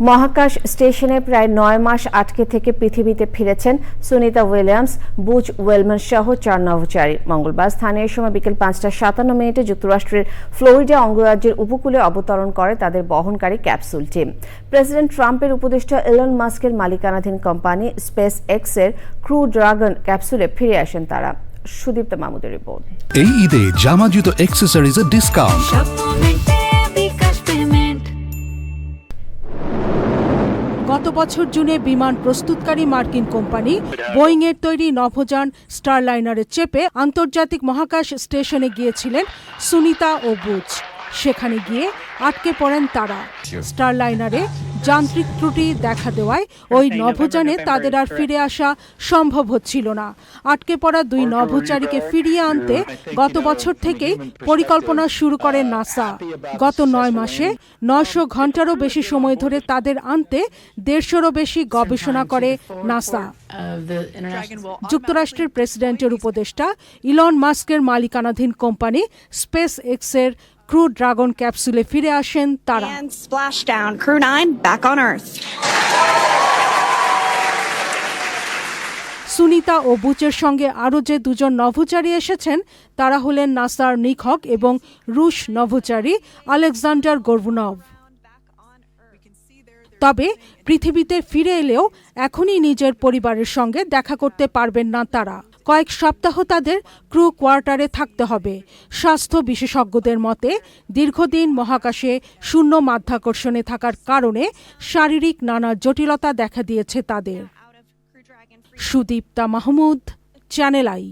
মহাকাশ স্টেশনে প্রায় নয় মাস আটকে থেকে পৃথিবীতে ফিরেছেন সুনিতা উইলিয়ামস বুচ ওয়েলম্যান সহ চার নভোচারী। মঙ্গলবার স্থানীয় সময় বিকেল পাঁচটা সাতান্ন মিনিটে যুক্তরাষ্ট্রের ফ্লোরিডা অঙ্গরাজ্যের উপকূলে অবতরণ করে তাদের বহনকারী ক্যাপসুল টিম। প্রেসিডেন্ট ট্রাম্পের উপদেষ্টা এলন মাস্কের মালিকানাধীন কোম্পানি স্পেস এক্সের ক্রু ড্রাগন ক্যাপসুলে ফিরে আসেন তারা। সুদীপ্ত মামুদের রিপোর্ট। এই ঈদে জামা জুতো অ্যাক্সেসরিজের ডিসকাউন্ট গত বছর জুনে বিমান প্রস্তুতকারী মার্কিন কোম্পানি বোয়িংয়ের তৈরি নভোযান স্টারলাইনারে চেপে আন্তর্জাতিক মহাকাশ স্টেশনে গিয়েছিলেন সুনিতা ও বুচ সেখানে গিয়ে আটকে পড়েন তারা। স্টারলাইনারে যান্ত্রিক ত্রুটি দেখা দেওয়ায় ওই নভোযানে তাদের আর ফিরে আসা সম্ভব হচ্ছিল না। আটকে পড়া দুই নভোচারীকে ফিরিয়ে আনতে গত বছর থেকেই পরিকল্পনা শুরু করে নাসা। গত নয় মাসে নয়শো ঘন্টারও বেশি সময় ধরে তাদের আনতে দেড়শোরও বেশি গবেষণা করে নাসা। যুক্তরাষ্ট্রের প্রেসিডেন্টের উপদেষ্টা ইলন মাস্কের মালিকানাধীন কোম্পানি স্পেস এক্সের ক্রু ড্রাগন ক্যাপসুলে ফিরে আসেন তারা। And splashdown. Crew 9 back Sunita ও বুচের সঙ্গে আরও যে দুজন নভোচারী এসেছেন তারা হলেন নাসার নিখক এবং রুশ নভোচারী আলেকজান্ডার গোরবুনভ। তবে পৃথিবীতে ফিরে এলেও এখনই নিজের পরিবারের সঙ্গে দেখা করতে পারবেন না তারা। কয়েক সপ্তাহ তাদের ক্রু কোয়ার্টারে থাকতে হবে। স্বাস্থ্য বিশেষজ্ঞদের মতে, দীর্ঘদিন মহাকাশে শূন্য মাধ্যাকর্ষণে থাকার কারণে শারীরিক নানা জটিলতা দেখা দিয়েছে তাদের। Sudipta Mahmud, channel I.